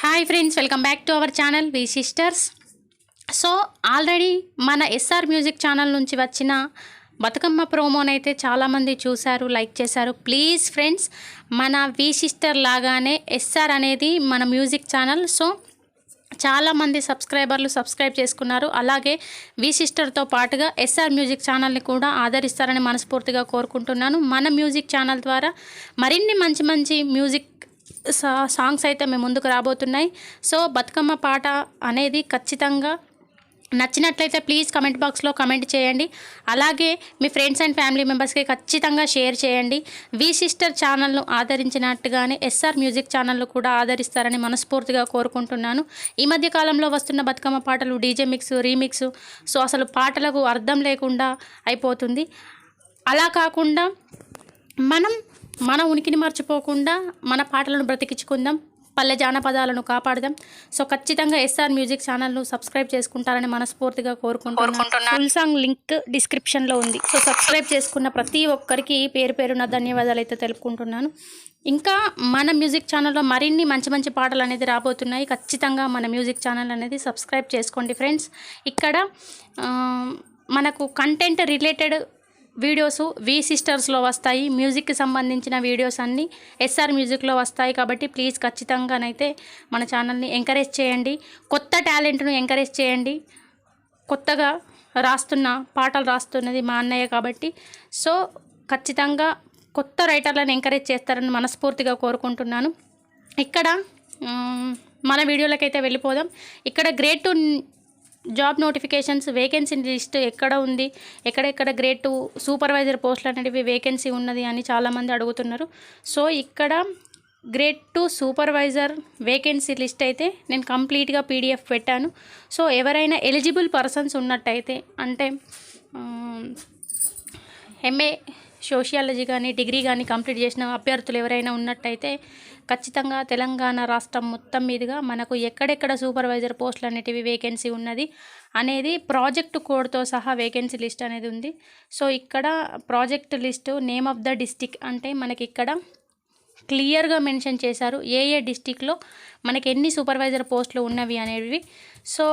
Hi friends welcome back to our channel V sisters so already మన SR music channel నుంచి వచ్చిన బతుకమ్మ ప్రోమోనైతే చాలామంది చూశారు లైక్ చేశారు. ప్లీజ్ ఫ్రెండ్స్ మన వి సిస్టర్ లాగానే ఎస్ఆర్ అనేది మన మ్యూజిక్ ఛానల్ సో చాలామంది సబ్స్క్రైబర్లు సబ్స్క్రైబ్ చేసుకున్నారు. అలాగే వి సిస్టర్తో పాటుగా ఎస్ఆర్ మ్యూజిక్ ఛానల్ని కూడా ఆదరిస్తారని మనస్ఫూర్తిగా కోరుకుంటున్నాను. మన మ్యూజిక్ ఛానల్ ద్వారా మరిన్ని మంచి మంచి మ్యూజిక్ సాంగ్స్ అయితే మేము ముందుకు రాబోతున్నాయి. సో బతుకమ్మ పాట అనేది ఖచ్చితంగా నచ్చినట్లయితే ప్లీజ్ కమెంట్ బాక్స్లో కమెంట్ చేయండి. అలాగే మీ ఫ్రెండ్స్ అండ్ ఫ్యామిలీ మెంబర్స్కి ఖచ్చితంగా షేర్ చేయండి. వి సిస్టర్ ఛానల్ను ఆదరించినట్టుగానే ఎస్ఆర్ మ్యూజిక్ ఛానల్ను కూడా ఆదరిస్తారని మనస్ఫూర్తిగా కోరుకుంటున్నాను. ఈ మధ్య కాలంలో వస్తున్న బతుకమ్మ పాటలు డీజే మిక్స్ రీమిక్స్ సో అసలు పాటలకు అర్థం లేకుండా అయిపోతుంది. అలా కాకుండా మనం మన ఉనికిని మర్చిపోకుండా మన పాటలను బ్రతికించుకుందాం పల్లె జానపదాలను కాపాడదాం. సో ఖచ్చితంగా ఎస్ఆర్ మ్యూజిక్ ఛానల్ను సబ్స్క్రైబ్ చేసుకుంటారని మనస్ఫూర్తిగా కోరుకుంటున్నాను ఫుల్ సాంగ్ లింక్ డిస్క్రిప్షన్లో ఉంది. సో సబ్స్క్రైబ్ చేసుకున్న ప్రతి ఒక్కరికి పేరు పేరున ధన్యవాదాలు అయితే తెలుపుకుంటున్నాను. ఇంకా మన మ్యూజిక్ ఛానల్లో మరిన్ని మంచి మంచి పాటలు అనేది రాబోతున్నాయి. ఖచ్చితంగా మన మ్యూజిక్ ఛానల్ అనేది సబ్స్క్రైబ్ చేసుకోండి ఫ్రెండ్స్. ఇక్కడ మనకు కంటెంట్ రిలేటెడ్ వీడియోస్ వి సిస్టర్స్లో వస్తాయి. మ్యూజిక్కి సంబంధించిన వీడియోస్ అన్నీ ఎస్ఆర్ మ్యూజిక్లో వస్తాయి కాబట్టి ప్లీజ్ ఖచ్చితంగానైతే మన ఛానల్ని ఎంకరేజ్ చేయండి. కొత్త టాలెంట్ను ఎంకరేజ్ చేయండి. కొత్తగా రాస్తున్న పాటలు రాస్తున్నది మా అన్నయ్య కాబట్టి. సో ఖచ్చితంగా కొత్త రైటర్లను ఎంకరేజ్ చేస్తారని మనస్ఫూర్తిగా కోరుకుంటున్నాను. ఇక్కడ మన వీడియోలకైతే వెళ్ళిపోదాం. ఇక్కడ grade two job notifications vacancy list ఎక్కడ ఉంది ఎక్కడెక్కడ గ్రేడ్ టూ సూపర్వైజర్ పోస్టులు అనేటివి వేకెన్సీ ఉన్నది అని చాలామంది అడుగుతున్నారు. సో ఇక్కడ grade two supervisor vacancy list అయితే నేను కంప్లీట్గా పీడిఎఫ్ పెట్టాను. సో ఎవరైనా ఎలిజిబుల్ పర్సన్స్ ఉన్నట్టయితే అంటే ఎంఏ సోషియాలజీ కానీ డిగ్రీ కానీ కంప్లీట్ చేసిన అభ్యర్థులు ఎవరైనా ఉన్నట్టయితే ఖచ్చితంగా తెలంగాణ రాష్ట్రం మొత్తం మీదుగా మనకు ఎక్కడెక్కడ సూపర్వైజర్ పోస్టులు అనేటివి వేకెన్సీ ఉన్నది అనేది ప్రాజెక్ట్ కోడ్తో సహా వేకెన్సీ లిస్ట్ అనేది ఉంది. సో ఇక్కడ project list name of the district అంటే మనకి ఇక్కడ క్లియర్గా మెన్షన్ చేశారు ఏ ఏ డిస్టిక్లో మనకి ఎన్ని సూపర్వైజర్ పోస్టులు ఉన్నవి అనేవి. సో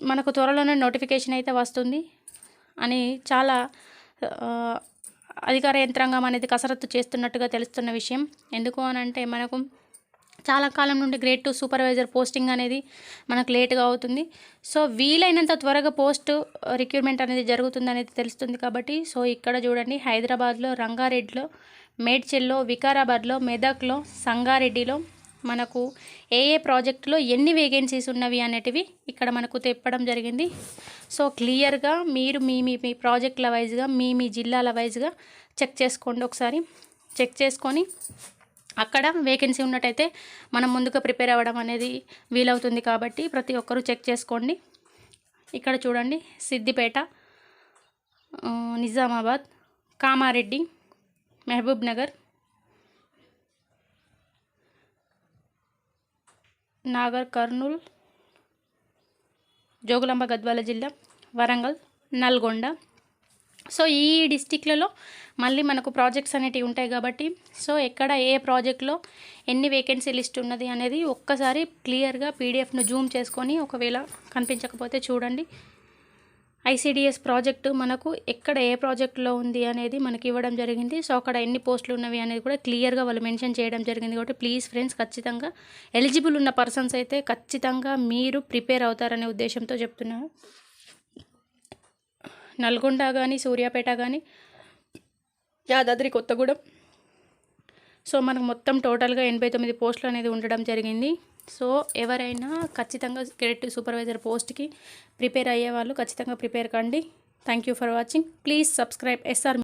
మనకు త్వరలోనే నోటిఫికేషన్ అయితే వస్తుంది అని చాలా అధికార యంత్రాంగం అనేది కసరత్తు చేస్తున్నట్టుగా తెలుస్తున్న విషయం. ఎందుకు అని అంటే మనకు చాలా కాలం నుండి గ్రేడ్ టూ సూపర్వైజర్ పోస్టింగ్ అనేది మనకు లేట్గా అవుతుంది. సో వీలైనంత త్వరగా పోస్ట్ రిక్రూట్మెంట్ అనేది జరుగుతుంది అనేది తెలుస్తుంది కాబట్టి సో ఇక్కడ చూడండి హైదరాబాద్లో రంగారెడ్డిలో మేడ్చెల్లో వికారాబాద్లో మెదక్లో సంగారెడ్డిలో మనకు ఏ ఏ ప్రాజెక్టులో ఎన్ని వేకెన్సీస్ ఉన్నవి అనేటివి ఇక్కడ మనకు తెప్పడం జరిగింది. సో క్లియర్గా మీరు మీ మీ మీ ప్రాజెక్టుల వైజ్గా మీ మీ జిల్లాల వైజ్గా చెక్ చేసుకోండి ఒకసారి. చెక్ చేసుకొని అక్కడ వేకెన్సీ ఉన్నట్టయితే మనం ముందుగా ప్రిపేర్ అవ్వడం అనేది వీలవుతుంది కాబట్టి ప్రతి ఒక్కరూ చెక్ చేసుకోండి. ఇక్కడ చూడండి సిద్దిపేట నిజామాబాద్ కామారెడ్డి మహబూబ్ నగర్ నాగర్ కర్నూల్ జోగులాంబ గద్వాల జిల్లా వరంగల్ నల్గొండ. సో ఈ డిస్టిక్లలో మళ్ళీ మనకు ప్రాజెక్ట్స్ అనేటివి ఉంటాయి కాబట్టి సో ఎక్కడ ఏ ప్రాజెక్ట్లో ఎన్ని వేకెన్సీ లిస్ట్ ఉన్నది అనేది ఒక్కసారి క్లియర్గా పీడిఎఫ్ను జూమ్ చేసుకొని ఒకవేళ కనిపించకపోతే చూడండి. ఐసీడీఎస్ ప్రాజెక్టు మనకు ఎక్కడ ఏ ప్రాజెక్టులో ఉంది అనేది మనకి ఇవ్వడం జరిగింది. సో అక్కడ ఎన్ని పోస్టులు ఉన్నవి అనేది కూడా క్లియర్గా వాళ్ళు మెన్షన్ చేయడం జరిగింది కాబట్టి ప్లీజ్ ఫ్రెండ్స్ ఖచ్చితంగా ఎలిజిబుల్ ఉన్న పర్సన్స్ అయితే ఖచ్చితంగా మీరు ప్రిపేర్ అవుతారనే ఉద్దేశంతో చెప్తున్నాను నల్గొండ కానీ సూర్యాపేట కానీ యాదాద్రి కొత్తగూడెం సో మనకు మొత్తం టోటల్గా ఎనభై తొమ్మిది పోస్టులు అనేది ఉండడం జరిగింది. సో ఎవరైనా ఖచ్చితంగా గ్రేట్ సూపర్వైజర్ పోస్ట్కి ప్రిపేర్ అయ్యే వాళ్ళు ఖచ్చితంగా ప్రిపేర్ కండి. Thank you for watching. Please subscribe SR